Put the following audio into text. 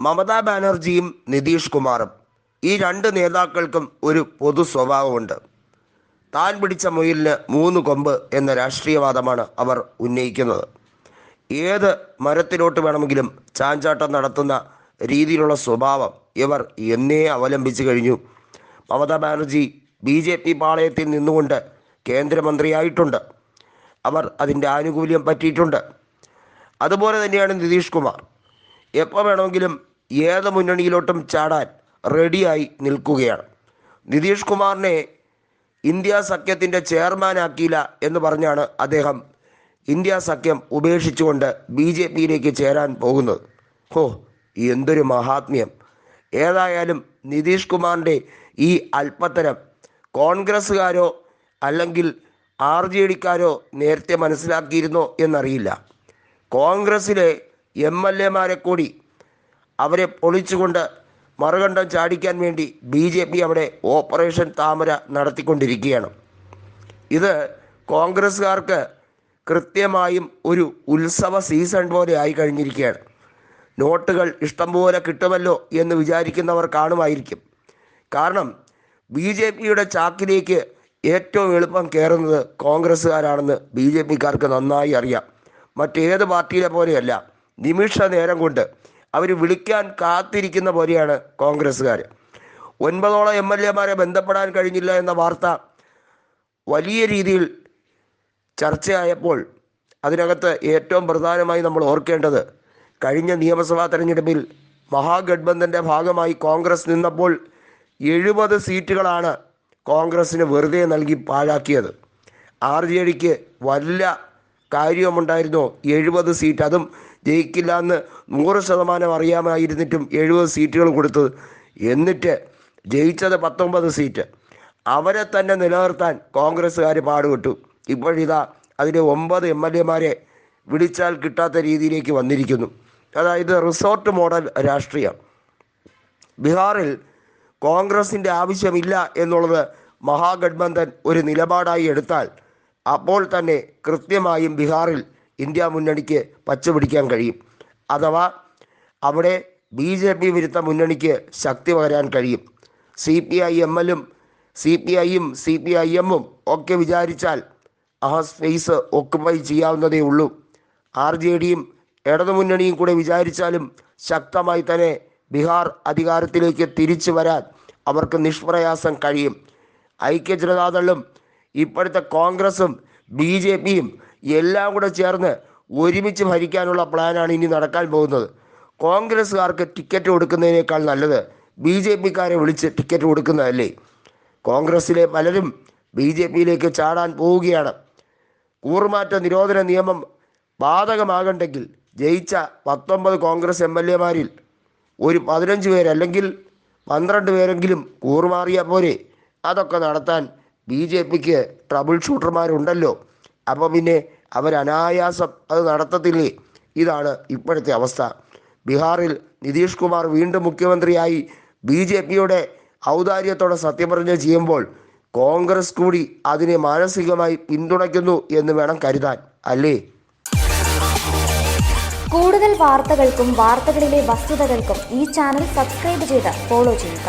മമതാ ബാനർജിയും നിതീഷ് കുമാറും ഈ രണ്ട് നേതാക്കൾക്കും ഒരു പൊതു സ്വഭാവമുണ്ട്. താൻ പിടിച്ച മുയിലിന് മൂന്ന് കൊമ്പ് എന്ന രാഷ്ട്രീയവാദമാണ് അവർ ഉന്നയിക്കുന്നത്. ഏത് മരത്തിലോട്ട് വേണമെങ്കിലും ചാഞ്ചാട്ടം നടത്തുന്ന രീതിയിലുള്ള സ്വഭാവം ഇവർ എന്നേ അവലംബിച്ചു കഴിഞ്ഞു. Mamata Banerjee B J P പാളയത്തിൽ നിന്നുകൊണ്ട് കേന്ദ്രമന്ത്രിയായിട്ടുണ്ട്. അവർ അതിന്റെ ആനുകൂല്യം പറ്റിയിട്ടുണ്ട്. അതുപോലെ തന്നെയാണ് നിതീഷ് കുമാർ. എപ്പോൾ വേണമെങ്കിലും ഏത് മുന്നണിയിലോട്ടും ചാടാൻ റെഡിയായി നിൽക്കുകയാണ്. നിതീഷ് കുമാറിനെ ഇന്ത്യ സഖ്യത്തിന്റെ ചെയർമാനാക്കിയില്ല എന്ന് പറഞ്ഞാണ് അദ്ദേഹം ഇന്ത്യ സഖ്യം ഉപേക്ഷിച്ചുകൊണ്ട് ബി ജെ പിയിലേക്ക് ചേരാൻ പോകുന്നത്. ഹോ എന്തൊരു മഹാത്മ്യം. ഏതായാലും നിതീഷ് കുമാറിന്റെ ഈ അല്പത്തരം കോൺഗ്രസ്സുകാരോ അല്ലെങ്കിൽ ആർ ജെ ഡിക്കാരോ നേരത്തെ മനസ്സിലാക്കിയിരുന്നോ എന്നറിയില്ല. കോൺഗ്രസ്സിലെ എം എൽ എമാരെ കൂടി അവരെ പൊളിച്ചുകൊണ്ട് മറുകണ്ഠം ചാടിക്കാൻ വേണ്ടി ബി ജെ പി അവിടെ ഓപ്പറേഷൻ താമര നടത്തിക്കൊണ്ടിരിക്കുകയാണ്. ഇത് കോൺഗ്രസ്സുകാർക്ക് കൃത്യമായും ഒരു ഉത്സവ സീസൺ പോലെ ആയി കഴിഞ്ഞിരിക്കുകയാണ്. നോട്ടുകൾ ഇഷ്ടംപോലെ കിട്ടുമല്ലോ എന്ന് വിചാരിക്കുന്നവർ കാണുമായിരിക്കും. കാരണം ബി ജെ പിയുടെ ചാക്കിലേക്ക് ഏറ്റവും എളുപ്പം കയറുന്നത് കോൺഗ്രസ്സുകാരാണെന്ന് ബി ജെ പിക്കാർക്ക് നന്നായി അറിയാം. മറ്റേത് പാർട്ടിയിലെ പോലെയല്ല. നിമിഷ നേരം കൊണ്ട് അവർ വിളിക്കാൻ കാത്തിരിക്കുന്ന പോലെയാണ് കോൺഗ്രസ്സുകാർ ഒൻപതോളം എം എൽ എമാരെ ബന്ധപ്പെടാൻ കഴിഞ്ഞില്ല എന്ന വാർത്ത വലിയ രീതിയിൽ ചർച്ചയായപ്പോൾ അതിനകത്ത് ഏറ്റവും പ്രധാനമായി നമ്മൾ ഓർക്കേണ്ടത് കഴിഞ്ഞ നിയമസഭാ തെരഞ്ഞെടുപ്പിൽ മഹാഗഡ്ബന്ധന്റെ ഭാഗമായി കോൺഗ്രസ് നിന്നപ്പോൾ എഴുപത് സീറ്റുകളാണ് കോൺഗ്രസ്സിന് വെറുതെ നൽകി പാഴാക്കിയത്. ആർ ജെ ഡിക്ക് വല്ല കാര്യമുണ്ടായിരുന്നോ എഴുപത് സീറ്റ്. അതും ജയിക്കില്ല എന്ന് നൂറ് ശതമാനം അറിയാമായിരുന്നിട്ടും എഴുപത് സീറ്റുകൾ കൊടുത്തത് എന്നിട്ട് ജയിച്ചത് പത്തൊമ്പത് സീറ്റ്. അവരെ തന്നെ നിലനിർത്താൻ കോൺഗ്രസ്സുകാർ പാടുപെട്ടു. ഇപ്പോഴിതാ അതിന് ഒമ്പത് എം എൽ എമാരെ വിളിച്ചാൽ കിട്ടാത്ത രീതിയിലേക്ക് വന്നിരിക്കുന്നു. അതായത് റിസോർട്ട് മോഡൽ രാഷ്ട്രീയം. ബീഹാറിൽ കോൺഗ്രസിന്റെ ആവശ്യമില്ല എന്നുള്ളത് മഹാഗഡ്ബന്ധൻ ഒരു നിലപാടായി എടുത്താൽ അപ്പോൾ തന്നെ കൃത്യമായും ബീഹാറിൽ ഇന്ത്യ മുന്നണിക്ക് പച്ചപിടിക്കാൻ കഴിയും. അഥവാ അവിടെ ബി ജെ പി വിരുദ്ധ മുന്നണിക്ക് ശക്തി പകരാൻ കഴിയും. സി പി ഐ എം എല്ലും സി പി ഐയും സി പി ഐ എമ്മും ഒക്കെ വിചാരിച്ചാൽ ആ സ്പേസ് ഒക്കുപൈ ചെയ്യാവുന്നതേ ഉള്ളൂ. ആർ ജെ ഡിയും ഇടതുമുന്നണിയും കൂടെ വിചാരിച്ചാലും ശക്തമായി തന്നെ ബീഹാർ അധികാരത്തിലേക്ക് തിരിച്ചു വരാൻ അവർക്ക് നിഷ്പ്രയാസം കഴിയും. ഐക്യ ജനതാദളും ഇപ്പോഴത്തെ കോൺഗ്രസും ബി ജെ പിയും എല്ലാം കൂടെ ചേർന്ന് ഒരുമിച്ച് ഭരിക്കാനുള്ള പ്ലാനാണ് ഇനി നടക്കാൻ പോകുന്നത്. കോൺഗ്രസ്സുകാർക്ക് ടിക്കറ്റ് കൊടുക്കുന്നതിനേക്കാൾ നല്ലത് ബി ജെ പിക്കാരെ വിളിച്ച് ടിക്കറ്റ് കൊടുക്കുന്നതല്ലേ? കോൺഗ്രസ്സിലെ പലരും ബി ജെ പിയിലേക്ക് ചാടാൻ പോവുകയാണ്. കൂറുമാറ്റ നിരോധന നിയമം ബാധകമാകണ്ടെങ്കിൽ ജയിച്ച പത്തൊമ്പത് കോൺഗ്രസ് എം എൽ എമാരിൽ ഒരു പതിനഞ്ച് പേരല്ലെങ്കിൽ പന്ത്രണ്ട് പേരെങ്കിലും കൂറുമാറിയാൽ പോരെ. അതൊക്കെ നടത്താൻ ബി ജെ പിക്ക് ട്രബിൾ ഷൂട്ടർമാരുണ്ടല്ലോ. അപ്പോൾ പിന്നെ അവരനായാസം അത് നടത്തത്തില്ലേ? ഇതാണ് ഇപ്പോഴത്തെ അവസ്ഥ. ബീഹാറിൽ നിതീഷ് കുമാർ വീണ്ടും മുഖ്യമന്ത്രിയായി. ബി ജെ പിയുടെ ഔദാര്യത്തോടെ സത്യപ്രതിജ്ഞ ചെയ്യുമ്പോൾ കോൺഗ്രസ് കൂടി അതിനെ മാനസികമായി പിന്തുണയ്ക്കുന്നു എന്ന് വേണം കരുതാൻ. അല്ലേ? കൂടുതൽ വാർത്തകൾക്കും വാർത്തകളിലെ വസ്തുതകൾക്കും ഈ ചാനൽ സബ്സ്ക്രൈബ് ചെയ്ത് ഫോളോ ചെയ്യുക.